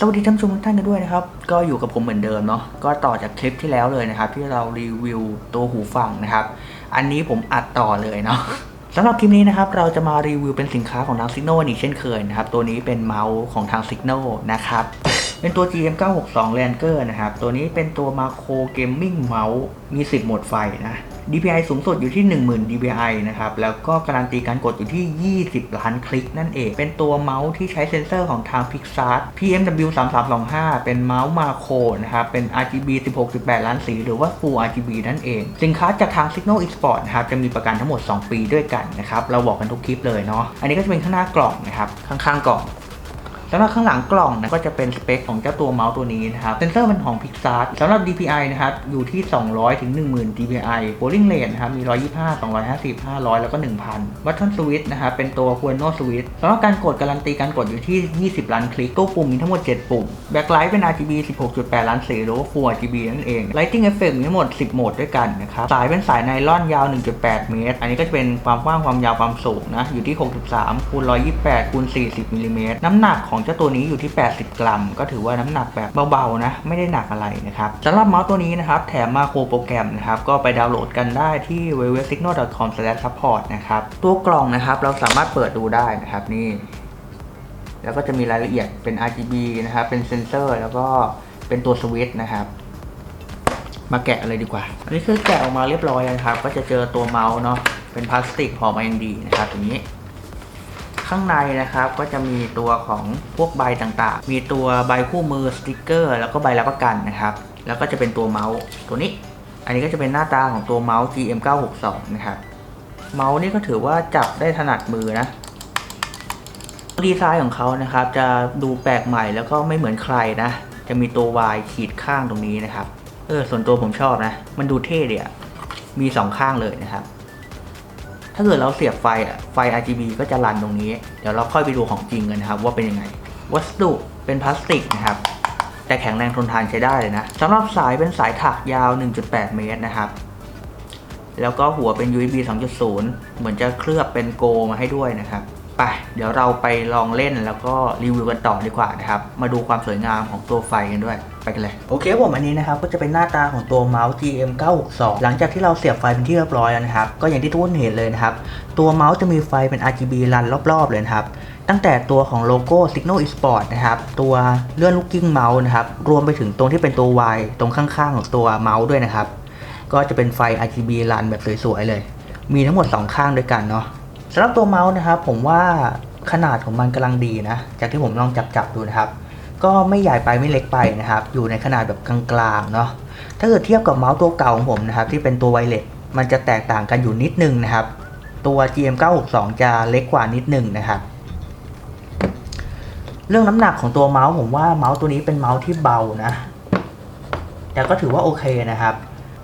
สวัสดีท่านผู้ชมทุกท่านกันด้วยนะครับ ก็อยู่กับผมเหมือนเดิมเนาะก็ต่อจากคลิปที่แล้วเลยนะครับ ที่เรารีวิวตัวหูฟังนะครับ อันนี้ผมอัดต่อเลยเนาะสำหรับคลิปนี้นะครับ เราจะมารีวิวเป็นสินค้าของทาง Signal อีกเช่นเคยนะครับ ตัวนี้เป็นเมาส์ของทาง Signal นะครับ เป็นตัว GM 962 Ranger นะครับ ตัวนี้เป็นตัว Macro Gaming Mouse มี10โหมดไฟนะ DPI สูงสุดอยู่ที่ 10,000 DPI นะครับ แล้วก็การันตีการกดอยู่ที่ 20 ล้านคลิกนั่นเอง เป็นตัวเมาส์ที่ใช้เซ็นเซอร์ของทาง Pixar PMW 3325เป็นเมาส์มาโครนะครับ เป็น RGB 16.8ล้านสี หรือว่า Full RGB นั่นเอง สินค้าจากทาง Signal Export นะครับ จะมีประกันทั้งหมด 2 ปีด้วยกันนะครับ เราบอกกันทุกคลิปเลยเนาะ อันนี้ก็จะเป็นข้างหน้ากล่องนะครับ ข้างๆกล่อง สำหรับข้างหลังกล่องนะก็จะเป็นสเปคของเจ้าตัวเมาส์ตัวนี้นะครับเซนเซอร์มันของ Pixar สำหรับ DPI นะครับอยู่ที่ 200ถึง10,000 DPI Polling Rate นะครับมี 125 250 500 แล้วก็ 1,000 Button Switch นะครับเป็นตัว Queno Switch สำหรับการกดการันตีการกดอยู่ที่ 20 ล้านคลิกตัวปุ่มมีทั้งหมด 7 ปุ่ม Backlight เป็น RGB 16.8 ล้านสีหรือว่า Full RGB นั่นเอง Lighting Effect มีทั้งหมด 10 โหมดด้วยกันนะครับสายเป็นสายไนลอนยาว 1.8 เมตร อันนี้ก็จะเป็นความกว้างความยาวความสูงนะอยู่ที่ 63คูณ128คูณ40มิลลิเมตรน้ำหนักของเจ้าตัวนี้อยู่ที่ 80 กรัม ก็ถือว่าน้ำหนักแบบเบาๆนะ ไม่ได้หนักอะไรนะครับสำหรับเมาส์ตัวนี้นะครับ แถมมาโครโปรแกรมนะครับ ก็ไปดาวน์โหลดกันได้ที่ www.signal.com/support นะครับ ตัวกล่องนะครับ เราสามารถเปิดดูได้นะครับนี่ แล้วก็จะมีรายละเอียดเป็น RGB นะครับ เป็นเซนเซอร์ แล้วก็เป็นตัวสวิตช์นะครับมาแกะเลยดีกว่า อันนี้คือแกะออกมาเรียบร้อยนะครับ ก็จะเจอตัวเมาส์เนาะ เป็นพลาสติกห่อมาอย่างดีนะครับอย่างนี้ ข้างในนะครับก็จะมีตัวของพวกใบต่างๆ มีตัวใบคู่มือสติกเกอร์ แล้วก็ใบรับประกันนะครับ แล้วก็จะเป็นตัวเมาส์ตัวนี้ อันนี้ก็จะเป็นหน้าตาของตัวเมาส์ GM 962 นะครับ เมาส์นี่ก็ถือว่าจับได้ถนัดมือนะดีไซน์ของเขานะครับจะดูแปลกใหม่แล้วก็ไม่เหมือนใครนะ จะมีตัว Y ขีดข้างตรงนี้นะครับ เออส่วนตัวผมชอบนะ มันดูเท่ดีอะมีสองข้างเลยนะครับ ถ้าเกิดเราเสียบไฟอะไฟ RGB ก็จะรันตรงนี้ เดี๋ยวเราค่อยไปดูของจริงกันนะครับ ว่าเป็นยังไง วัสดุเป็นพลาสติกนะครับ แต่แข็งแรงทนทานใช้ได้เลยนะสำหรับสายเป็นสายถักยาว 1.8 เมตรนะครับ แล้วก็หัวเป็น USB 2.0 เหมือนจะเคลือบเป็นโกมาให้ด้วยนะครับ ไปเดี๋ยวเราไปลองเล่นแล้วก็รีวิวกันต่อดีกว่านะครับ มาดูความสวยงามของตัวไฟกันด้วยไปกันเลย โอเคผมอันนี้นะครับก็จะเป็นหน้าตาของตัวเมาส์ GM 962หลังจากที่เราเสียบไฟเป็นที่เรียบร้อยแล้วนะครับ ก็อย่างที่ทุกคนเห็นเลยนะครับ ตัวเมาส์จะมีไฟเป็น RGB รันรอบๆเลยนะครับตั้งแต่ตัวของโลโก้ Signal Esport นะครับ ตัวเลื่อนลูกกิ้งเมาส์นะครับ รวมไปถึงตรงที่เป็นตัว Y ตรงข้างๆของตัวเมาส์ด้วยนะครับ ก็จะเป็นไฟ RGB รันแบบสวยๆเลย มีทั้งหมด 2 ข้างด้วยกันเนาะ สำหรับตัวเมาส์นะครับ ผมว่าขนาดของมันกำลังดีนะ จากที่ผมลองจับๆดูนะครับ ก็ไม่ใหญ่ไปไม่เล็กไปนะครับ อยู่ในขนาดแบบกลางๆเนาะถ้าเกิดเทียบกับเมาส์ตัวเก่าของผมนะครับ ที่เป็นตัวไวเลสมันจะแตกต่างกันอยู่นิดนึงนะครับ ตัว GM 962 จะเล็กกว่านิดนึงนะครับ เรื่องน้ำหนักของตัวเมาส์ผมว่าเมาส์ตัวนี้เป็นเมาส์ที่เบานะ แต่ก็ถือว่าโอเคนะครับ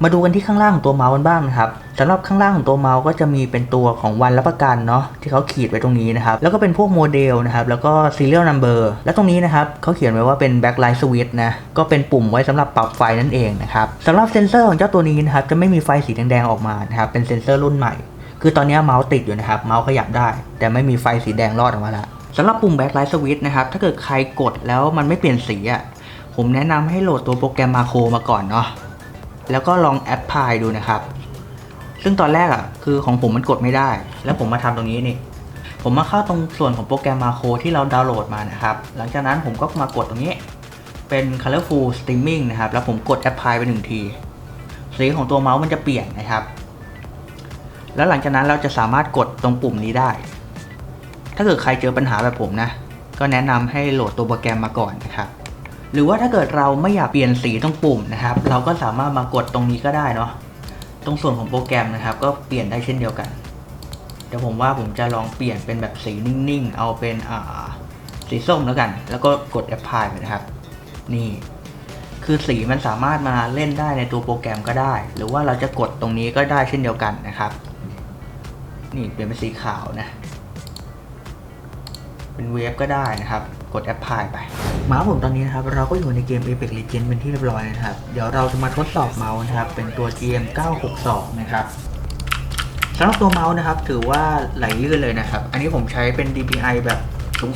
มาดูกันที่ข้างล่างของตัวเมาส์กันบ้างนะครับสำหรับข้างล่างของตัวเมาส์ก็จะมีเป็นตัวของวันรับประกันเนาะที่เขาขีดไว้ตรงนี้นะครับแล้วก็เป็นพวกโมเดลนะครับแล้วก็ serial number และตรงนี้นะครับเขาเขียนไว้ว่าเป็น backlight switch นะก็เป็นปุ่มไว้สำหรับปรับไฟนั่นเองนะครับสำหรับเซนเซอร์ของเจ้าตัวนี้นะครับจะไม่มีไฟสีแดงๆออกมานะครับเป็นเซนเซอร์รุ่นใหม่ คือตอนนี้เมาส์ติดอยู่นะครับเมาส์ขยับได้ แต่ไม่มีไฟสีแดงรอดออกมาแล้วสำหรับปุ่ม backlight switch นะครับถ้าเกิดใครกดแล้วมันไม่เปลี่ยนสีอะผมแนะนำให้โหลดตัวโปรแกรมมาโครมาก่อนเนาะ แล้วก็ลองแอปพลายดูนะครับ ซึ่งตอนแรกอะ คือของผมมันกดไม่ได้ แล้วผมมาทำตรงนี้นี่ ผมมาเข้าตรงส่วนของโปรแกรมมาโครที่เราดาวน์โหลดมานะครับ หลังจากนั้นผมก็มากดตรงนี้ เป็น colorful streaming นะครับ แล้วผมกดแอปพลายไปหนึ่งที สีของตัวเมาส์มันจะเปลี่ยนนะครับ แล้วหลังจากนั้นเราจะสามารถกดตรงปุ่มนี้ได้ ถ้าเกิดใครเจอปัญหาแบบผมนะ ก็แนะนำให้โหลดตัวโปรแกรมมาก่อนนะครับ หรือว่าถ้าเกิดเราไม่อยากเปลี่ยนสีตรงปุ่มนะครับ เราก็สามารถมากดตรงนี้ก็ได้เนาะตรงส่วนของโปรแกรมนะครับ ก็เปลี่ยนได้เช่นเดียวกัน เดี๋ยวผมว่าผมจะลองเปลี่ยนเป็นแบบสีนิ่งๆ เอาเป็นสีส้มแล้วกัน แล้วก็กด apply นะครับ นี่ คือสีมันสามารถมาเล่นได้ในตัวโปรแกรมก็ได้ หรือว่าเราจะกดตรงนี้ก็ได้เช่นเดียวกันนะครับ นี่เปลี่ยนเป็นสีขาวนะ เป็นเวฟก็ได้นะครับ กด apply ไปมาผมตอนนี้นะครับเราก็อยู่ในเกม Apex Legends เป็นที่เรียบร้อยนะครับ เดี๋ยวเราจะมาทดสอบเมาส์นะครับ เป็นตัว GM 962นะครับสำหรับตัวเมาส์นะครับ ถือว่าไหลลื่นเลยนะครับ อันนี้ผมใช้เป็น DPI แบบ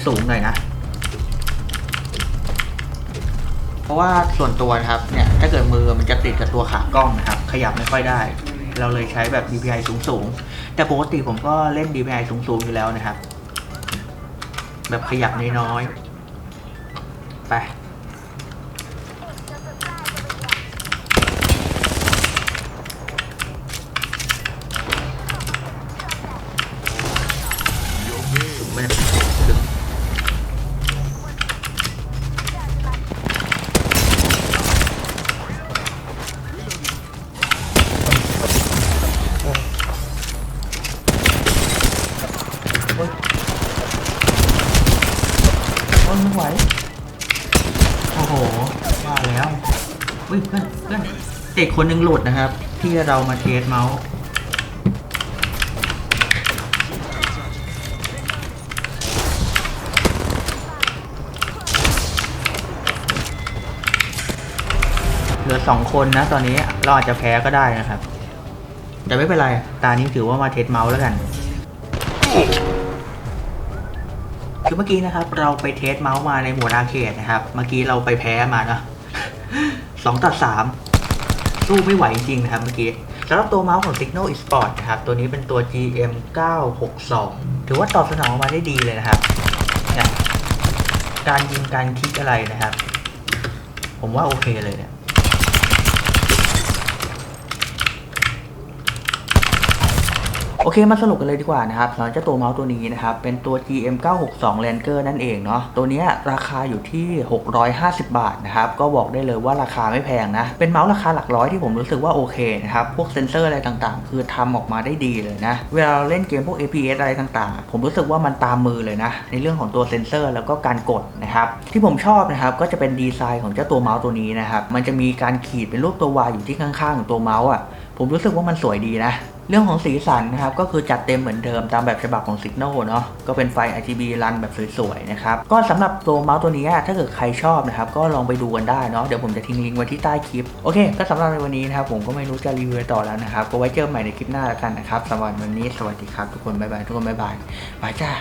สูงๆหน่อยนะ เพราะว่าส่วนตัวนะครับเนี่ยถ้าเกิดมือมันจะติดกับตัวขากล้องนะครับ ขยับไม่ค่อยได้ เราเลยใช้แบบ DPI สูงๆ แต่ปกติผมก็เล่น DPI สูงๆอยู่แล้วนะครับ แบบขยับน้อยๆ ไอุ้ยเพื่อนเพื่อนเด็กคนหนึ่งหลุดนะครับ ที่เรามาเทสเมาส์เหลือสองคนนะ ตอนนี้เราอาจจะแพ้ก็ได้นะครับ แต่ไม่เป็นไร ตานี้ถือว่ามาเทสเมาส์แล้วกัน คือเมื่อกี้นะครับ เราไปเทสเมาส์มาในหมดอาเคดนะครับ เมื่อกี้เราไปแพ้มาเนาะ สองต่อสามสู้ไม่ไหวจริงนะครับเมื่อกี้สำหรับตัวเมาส์ของ Signal Esport นะครับ ตัวนี้เป็นตัว GM 962ถือว่าตอบสนองมาได้ดีเลยนะครับการยิงการคลิกอะไรนะครับ ผมว่าโอเคเลยเนี่ย โอเคมาสรุปกันเลยดีกว่านะครับสำหรับเจ้าตัวเมาส์ตัวนี้นะครับเป็นตัว GM 962 Ranger นั่นเองเนาะตัวนี้ราคาอยู่ที่ 650 บาทนะครับก็บอกได้เลยว่าราคาไม่แพงนะ เป็นเมาส์ราคาหลักร้อยที่ผมรู้สึกว่าโอเคนะครับพวกเซนเซอร์อะไรต่างๆ คือทำออกมาได้ดีเลยนะ เวลาเราเล่นเกมพวก APS อะไรต่างๆ ผมรู้สึกว่ามันตามมือเลยนะ ในเรื่องของตัวเซนเซอร์แล้วก็การกดนะครับที่ผมชอบนะครับก็จะเป็นดีไซน์ของเจ้าตัวเมาส์ตัวนี้นะครับมันจะมีการขีดเป็นรูปตัว Y อยู่ที่ข้างๆของตัวเมาส์อะผมรู้สึกว่ามันสวยดีนะ เรื่องของสีสันนะครับก็คือจัดเต็มเหมือนเดิมตามแบบฉบับของ Signal เนาะก็เป็นไฟ RGB รันแบบสวยๆนะครับก็สำหรับตัวเมาส์ตัวนี้ถ้าเกิดใครชอบนะครับก็ลองไปดูกันได้เนาะเดี๋ยวผมจะทิ้งลิงก์ไว้ที่ใต้คลิป โอเค ก็สำหรับในวันนี้นะครับผมก็ไม่รู้จะรีวิวต่อแล้วนะครับ ก็ไว้เจอใหม่ในคลิปหน้าแล้วกันนะครับสำหรับวันนี้สวัสดีครับทุกคนบ๊ายบายทุกคนบ๊ายบายบายจ้า